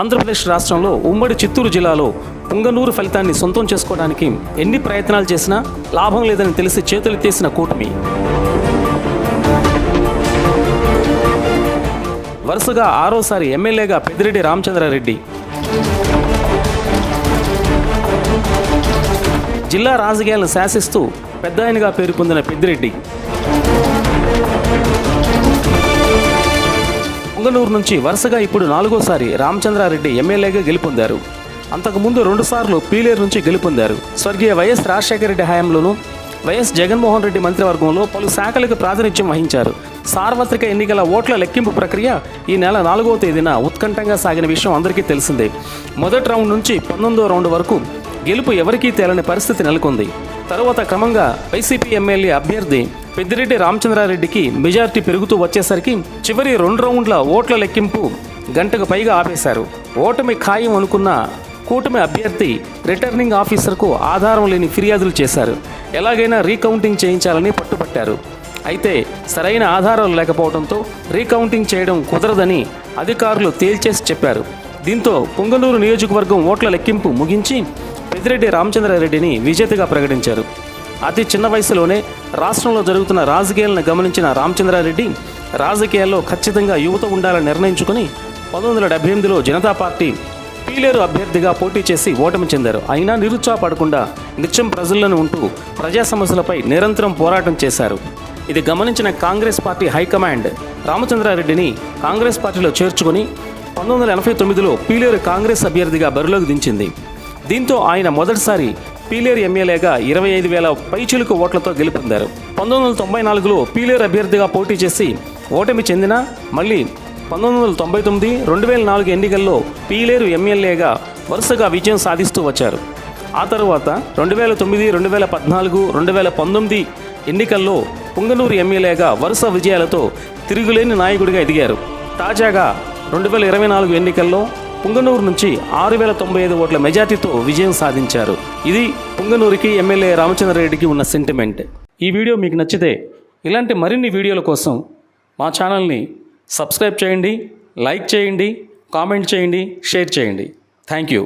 ఆంధ్రప్రదేశ్ రాష్ట్రంలో ఉమ్మడి చిత్తూరు జిల్లాలో పుంగనూరు ఫలితాన్ని సొంతం చేసుకోవడానికి ఎన్ని ప్రయత్నాలు చేసినా లాభం లేదని తెలిసి చేతులెత్తేసిన కూటమి. వరుసగా ఆరోసారి ఎమ్మెల్యేగా పెద్దిరెడ్డి రామచంద్రారెడ్డి. జిల్లా రాజకీయాలను శాసిస్తూ పెద్ద ఆయనగా పేరు పొందిన పెద్దిరెడ్డి. పొంగనూరు నుంచి వరుసగా ఇప్పుడు నాలుగోసారి రామచంద్రారెడ్డి ఎమ్మెల్యేగా గెలుపొందారు. అంతకుముందు రెండుసార్లు పీలేరు నుంచి గెలుపొందారు. స్వర్గీయ వైఎస్ రాజశేఖర రెడ్డి హయాంలోనూ వైఎస్ జగన్మోహన్ రెడ్డి మంత్రివర్గంలో పలు శాఖలకు ప్రాతినిధ్యం వహించారు. సార్వత్రిక ఎన్నికల ఓట్ల లెక్కింపు ప్రక్రియ ఈ నెల నాలుగవ తేదీన ఉత్కంఠంగా సాగిన విషయం అందరికీ తెలిసిందే. మొదటి రౌండ్ నుంచి పంతొమ్మిదో రౌండ్ వరకు గెలుపు ఎవరికీ తేలని పరిస్థితి నెలకొంది. తరువాత క్రమంగా వైసీపీ ఎమ్మెల్యే అభ్యర్థి పెద్దిరెడ్డి రామచంద్రారెడ్డికి మెజార్టీ పెరుగుతూ వచ్చేసరికి చివరి రెండు రౌండ్ల ఓట్ల లెక్కింపు గంటకు పైగా ఆపేశారు. ఓటమి ఖాయం అనుకున్న కూటమి అభ్యర్థి రిటర్నింగ్ ఆఫీసర్కు ఆధారం లేని ఫిర్యాదులు చేశారు. ఎలాగైనా రీకౌంటింగ్ చేయించాలని పట్టుబట్టారు. అయితే సరైన ఆధారాలు లేకపోవడంతో రీకౌంటింగ్ చేయడం కుదరదని అధికారులు తేల్చేసి చెప్పారు. దీంతో పొంగనూరు నియోజకవర్గం ఓట్ల లెక్కింపు ముగించి పెద్దిరెడ్డి రామచంద్రారెడ్డిని విజేతగా ప్రకటించారు. అతి చిన్న వయసులోనే రాష్ట్రంలో జరుగుతున్న రాజకీయాలను గమనించిన రామచంద్రారెడ్డి రాజకీయాల్లో ఖచ్చితంగా యువత ఉండాలని నిర్ణయించుకుని పంతొమ్మిది వందల డెబ్బై ఎనిమిదిలో జనతా పార్టీ పీలేరు అభ్యర్థిగా పోటీ చేసి ఓటమి చెందారు. అయినా నిరుత్సాహపడకుండా నిత్యం ప్రజల్లోనే ఉంటూ ప్రజా సమస్యలపై నిరంతరం పోరాటం చేశారు. ఇది గమనించిన కాంగ్రెస్ పార్టీ హైకమాండ్ రామచంద్రారెడ్డిని కాంగ్రెస్ పార్టీలో చేర్చుకుని పంతొమ్మిది వందల ఎనభై తొమ్మిదిలో పీలేరు కాంగ్రెస్ అభ్యర్థిగా బరిలోకి దించింది. దీంతో ఆయన మొదటిసారి పీలేరు ఎమ్మెల్యేగా ఇరవై ఐదు వేల పైచులకు ఓట్లతో గెలుపొందారు. పంతొమ్మిది వందల తొంభై నాలుగులో పీలేరు అభ్యర్థిగా పోటీ చేసి ఓటమి చెందిన మళ్ళీ పంతొమ్మిది వందల తొంభై తొమ్మిది రెండు వేల నాలుగు ఎన్నికల్లో పీలేరు ఎమ్మెల్యేగా వరుసగా విజయం సాధిస్తూ వచ్చారు. ఆ తరువాత రెండు వేల తొమ్మిది రెండు వేల పద్నాలుగు రెండు వేల పంతొమ్మిది ఎన్నికల్లో పుంగనూరు ఎమ్మెల్యేగా వరుస విజయాలతో తిరుగులేని నాయకుడిగా ఎదిగారు. తాజాగా రెండు వేల ఇరవై నాలుగు ఎన్నికల్లో పుంగనూరు నుంచి ఆరు వేల తొంభై ఐదు ఓట్ల మెజార్టీతో విజయం సాధించారు. ఇది పుంగనూరుకి ఎమ్మెల్యే రామచంద్రారెడ్డికి ఉన్న సెంటిమెంట్ ఈ వీడియో మీకు నచ్చితే ఇలాంటి మరిన్ని వీడియోల కోసం మా ఛానల్ని సబ్స్క్రైబ్ చేయండి లైక్ చేయండి కామెంట్ చేయండి షేర్ చేయండి. Thank you